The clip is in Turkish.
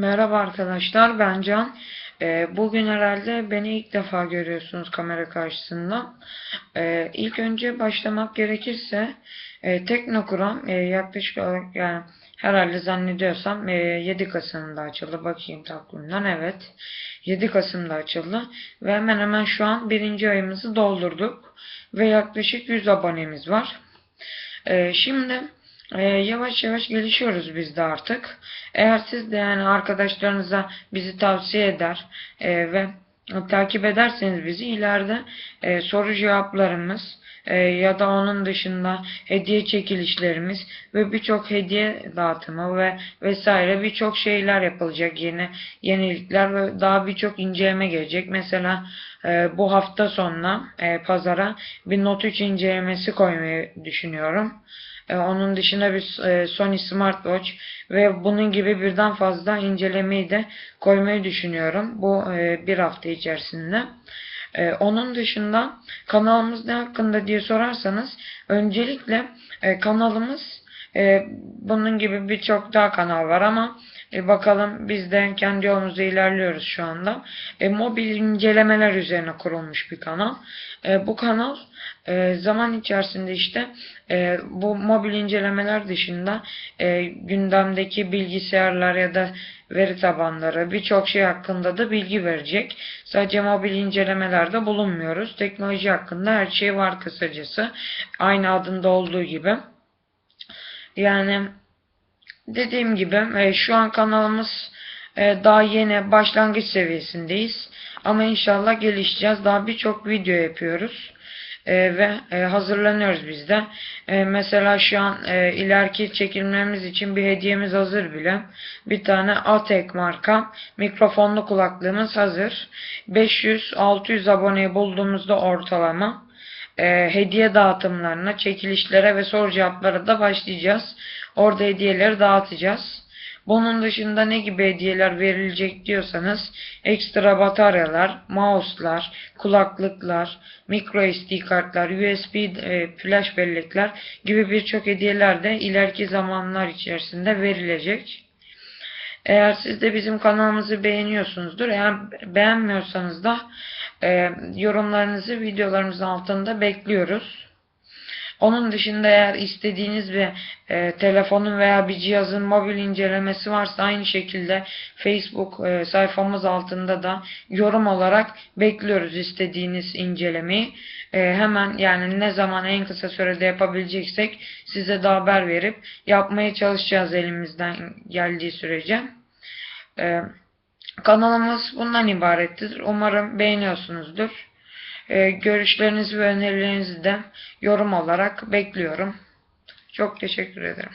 Merhaba arkadaşlar, ben Can. Ee, bugün herhalde beni ilk defa görüyorsunuz kamera karşısında. Ee, ilk önce başlamak gerekirse e, Teknokuram e, yaklaşık olarak yani herhalde zannediyorsam e, 7 Kasım'da açıldı. Bakayım takvimden evet. 7 Kasım'da açıldı ve hemen hemen şu an birinci ayımızı doldurduk ve yaklaşık 100 abonemiz var. Ee, şimdi e, yavaş yavaş gelişiyoruz biz de artık. Eğer siz de yani arkadaşlarınıza bizi tavsiye eder e, ve takip ederseniz bizi ileride e, soru cevaplarımız e, ya da onun dışında hediye çekilişlerimiz ve birçok hediye dağıtımı ve vesaire birçok şeyler yapılacak yeni yenilikler ve daha birçok inceleme gelecek. Mesela e, bu hafta sonuna e, pazara bir Note 3 incelemesi koymayı düşünüyorum. E, onun dışında bir e, Sony Smartwatch ve bunun gibi birden fazla incelemeyi de koymayı düşünüyorum bu e, bir hafta içerisinde. E, onun dışında kanalımız ne hakkında diye sorarsanız öncelikle e, kanalımız e, bunun gibi birçok daha kanal var ama e, bakalım biz de kendi yolumuzda ilerliyoruz şu anda. E, mobil incelemeler üzerine kurulmuş bir kanal. E, bu kanal e, zaman içerisinde işte e, bu mobil incelemeler dışında e, gündemdeki bilgisayarlar ya da veri tabanları birçok şey hakkında da bilgi verecek. Sadece mobil incelemelerde bulunmuyoruz. Teknoloji hakkında her şey var kısacası. Aynı adında olduğu gibi. Yani dediğim gibi e, şu an kanalımız e, daha yeni başlangıç seviyesindeyiz. Ama inşallah gelişeceğiz. Daha birçok video yapıyoruz. E, ve e, hazırlanıyoruz biz de. E, mesela şu an e, ileriki çekimlerimiz için bir hediyemiz hazır bile. Bir tane Atek marka mikrofonlu kulaklığımız hazır. 500-600 aboneyi bulduğumuzda ortalama e, hediye dağıtımlarına, çekilişlere ve soru cevaplara da başlayacağız. Orada hediyeleri dağıtacağız. Bunun dışında ne gibi hediyeler verilecek diyorsanız ekstra bataryalar, mouse'lar, kulaklıklar, micro SD kartlar, USB e, flash bellekler gibi birçok hediyeler de ileriki zamanlar içerisinde verilecek. Eğer siz de bizim kanalımızı beğeniyorsunuzdur. Eğer beğenmiyorsanız da e, yorumlarınızı videolarımızın altında bekliyoruz. Onun dışında eğer istediğiniz bir e, telefonun veya bir cihazın mobil incelemesi varsa aynı şekilde Facebook e, sayfamız altında da yorum olarak bekliyoruz istediğiniz incelemeyi. E, hemen yani ne zaman en kısa sürede yapabileceksek size de haber verip yapmaya çalışacağız elimizden geldiği sürece. E, kanalımız bundan ibarettir. Umarım beğeniyorsunuzdur. Ee, görüşlerinizi ve önerilerinizi de yorum olarak bekliyorum. Çok teşekkür ederim.